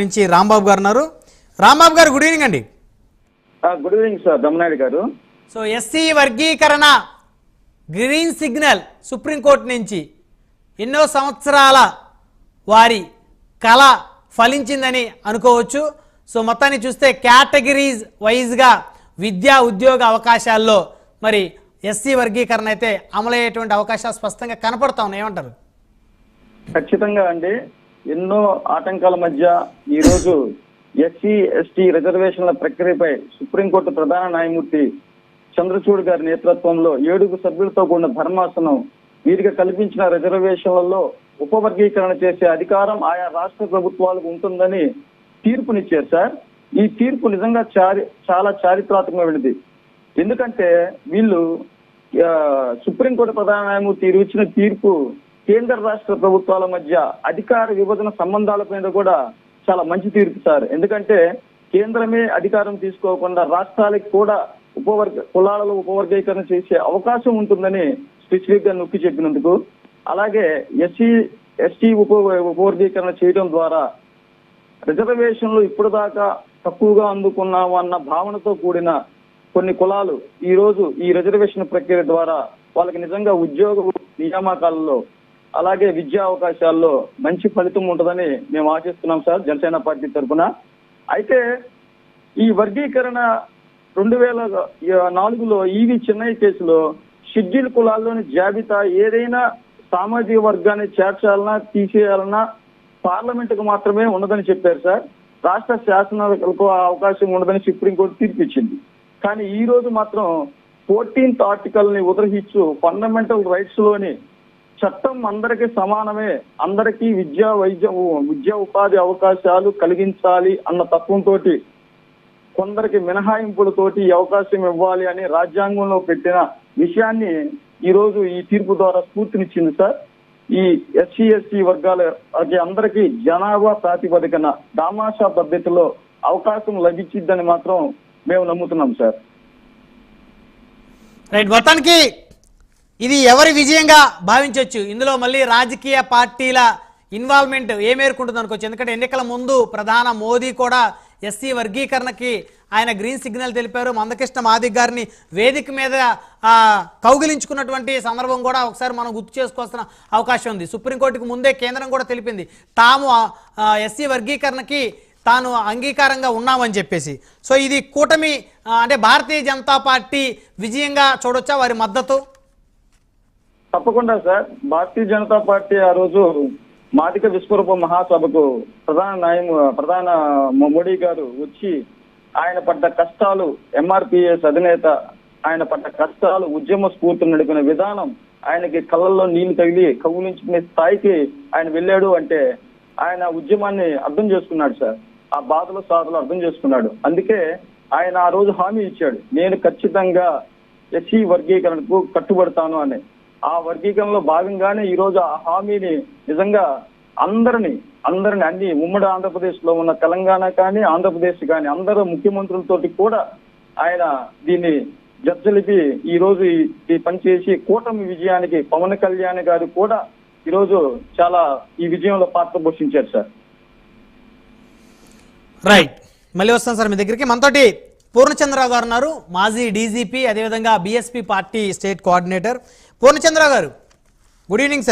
నుంచి రాంబాబు గారు ఉన్నారు. రాంబాబు గారు గుడ్ ఈవినింగ్ అండి. Good evening sir Dammanaidu garu. So SC వర్గీకరణ గ్రీన్ సిగ్నల్ సుప్రీంకోర్టు నుంచి ఎన్నో సంవత్సరాల వారి కళ ఫలించిందని అనుకోవచ్చు. సో మొత్తాన్ని చూస్తే కేటగిరీస్ వైజ్గా విద్యా ఉద్యోగ అవకాశాల్లో మరి ఎస్సీ వర్గీకరణ అయితే అమలయ్యేటువంటి అవకాశాలు స్పష్టంగా కనపడతా ఉన్నాయి. ఏమంటారు? ఖచ్చితంగా అండి. ఎన్నో ఆటంకాల మధ్య ఈరోజు ఎస్సీ ఎస్టీ రిజర్వేషన్ల ప్రక్రియపై సుప్రీంకోర్టు ప్రధాన న్యాయమూర్తి చంద్రచూడ్ గారి నేతృత్వంలో ఏడుగు సభ్యులతో కూడిన ధర్మాసనం వీరికి కల్పించిన రిజర్వేషన్లలో ఉపవర్గీకరణ చేసే అధికారం ఆయా రాష్ట్ర ప్రభుత్వాలకు ఉంటుందని తీర్పునిచ్చారు సార్. ఈ తీర్పు నిజంగా చారి చాలా చారిత్రాత్మకమైనది ఎందుకంటే వీళ్ళు సుప్రీంకోర్టు ప్రధాన న్యాయమూర్తి ఇరు ఇచ్చిన తీర్పు కేంద్ర రాష్ట్ర ప్రభుత్వాల మధ్య అధికార విభజన సంబంధాల మీద కూడా చాలా మంచి తీర్పు సార్. ఎందుకంటే కేంద్రమే అధికారం తీసుకోకుండా రాష్ట్రాలకు కూడా ఉపవర్గ కులాలలో ఉపవర్గీకరణ చేసే అవకాశం ఉంటుందని స్పెసిఫిక్గా నొక్కి చెప్పినందుకు. అలాగే ఎస్సీ ఎస్టీ ఉప ఉపవర్గీకరణ చేయడం ద్వారా రిజర్వేషన్లు ఇప్పుడు దాకా తక్కువగా అందుకున్నాము అన్న భావనతో కూడిన కొన్ని కులాలు ఈ రోజు ఈ రిజర్వేషన్ ప్రక్రియ ద్వారా వాళ్ళకి నిజంగా ఉద్యోగ నియామకాలలో అలాగే విద్యా అవకాశాల్లో మంచి ఫలితం ఉంటుందని మేము ఆశిస్తున్నాం సార్ జనసేన పార్టీ తరఫున అయితే ఈ వర్గీకరణ రెండు వేల నాలుగులో ఈవి చెన్నై కేసులో షెడ్యూల్ కులాల్లోని జాబితా ఏదైనా సామాజిక వర్గాన్ని చేర్చాలన్నా తీసేయాలన్నా పార్లమెంటుకు మాత్రమే ఉండదని చెప్పారు సార్. రాష్ట్ర శాసనాలకు ఆ అవకాశం ఉండదని సుప్రీంకోర్టు తీర్పిచ్చింది. కానీ ఈ రోజు మాత్రం ఫోర్టీన్త్ ఆర్టికల్ని ఉదహిస్తూ ఫండమెంటల్ రైట్స్లోని చట్టం అందరికీ సమానమే అందరికీ విద్యా వైద్య విద్యా ఉపాధి అవకాశాలు కలిగించాలి అన్న తత్వంతో కొందరికి మినహాయింపులతోటి అవకాశం ఇవ్వాలి అని రాజ్యాంగంలో పెట్టిన విషయాన్ని ఈ రోజు ఈ తీర్పు ద్వారా స్ఫూర్తినిచ్చింది సార్. ఈ ఎస్సీ ఎస్టీ వర్గాల అందరికీ జనాభా ప్రాతిపదికన దామాషా పద్ధతిలో అవకాశం లభించిద్దని మాత్రం మేము నమ్ముతున్నాం సార్. రైట్ మొత్తానికి ఇది ఎవరి విజయంగా భావించవచ్చు ఇందులో మళ్ళీ రాజకీయ పార్టీల ఇన్వాల్వ్మెంట్ ఏ మేరకు ఉంటుంది అనుకోవచ్చు ఎందుకంటే ఎన్నికల ముందు ప్రధాన మోదీ కూడా ఎస్సీ వర్గీకరణకి ఆయన గ్రీన్ సిగ్నల్ తెలిపారు. మందకృష్ణ మాదిక్ గారిని వేదిక మీద కౌగిలించుకున్నటువంటి సందర్భం కూడా ఒకసారి మనం గుర్తు చేసుకోవాల్సిన అవకాశం ఉంది. సుప్రీంకోర్టుకు ముందే కేంద్రం కూడా తెలిపింది. తాము ఎస్సీ వర్గీకరణకి తాను అంగీకారంగా ఉన్నామని చెప్పేసి. సో ఇది కూటమి అంటే భారతీయ జనతా పార్టీ విజయంగా చూడొచ్చా? వారి మద్దతు? తప్పకుండా సార్. భారతీయ జనతా పార్టీ ఆ రోజు మాదిక విశ్వరూప మహాసభకు ప్రధాన న్యాయం ప్రధాన మోడీ గారు వచ్చి ఆయన పడ్డ కష్టాలు ఎంఆర్పిఎస్ అధినేత ఆయన పడ్డ కష్టాలు ఉద్యమ స్ఫూర్తిని నడిపిన విధానం ఆయనకి కళ్ళల్లో నీళ్ళు తగిలి కౌగులించుకునే స్థాయికి ఆయన వెళ్ళాడు అంటే ఆయన ఉద్యమాన్ని అర్థం చేసుకున్నాడు సార్. ఆ బాధలు సాధలు అర్థం చేసుకున్నాడు. అందుకే ఆయన ఆ రోజు హామీ ఇచ్చాడు. నేను ఖచ్చితంగా ఎస్సీ వర్గీకరణకు కట్టుబడతాను అని. ఆ వర్గీకరణలో భాగంగానే ఈ రోజు ఆ హామీని నిజంగా అందరిని అందరిని అన్ని ఉమ్మడి ఆంధ్రప్రదేశ్లో ఉన్న తెలంగాణ కానీ ఆంధ్రప్రదేశ్ కానీ అందరూ ముఖ్యమంత్రులతోటి కూడా ఆయన దీన్ని జడ్జలిపి ఈ రోజు ఈ- పనిచేసి కూటమి విజయానికి పవన్ కళ్యాణ్ గారు కూడా ఈ రోజు చాలా ఈ విజయంలో పాత్ర పోషించారు సార్. రైట్. మళ్ళీ వస్తాను సార్ మీ దగ్గరికి. మనతోటి పూర్ణచంద్రరావు గారు ఉన్నారు. మాజీ డీజీపీ అదేవిధంగా BSP party state coordinator. Purnachandra garu. Good evening sir.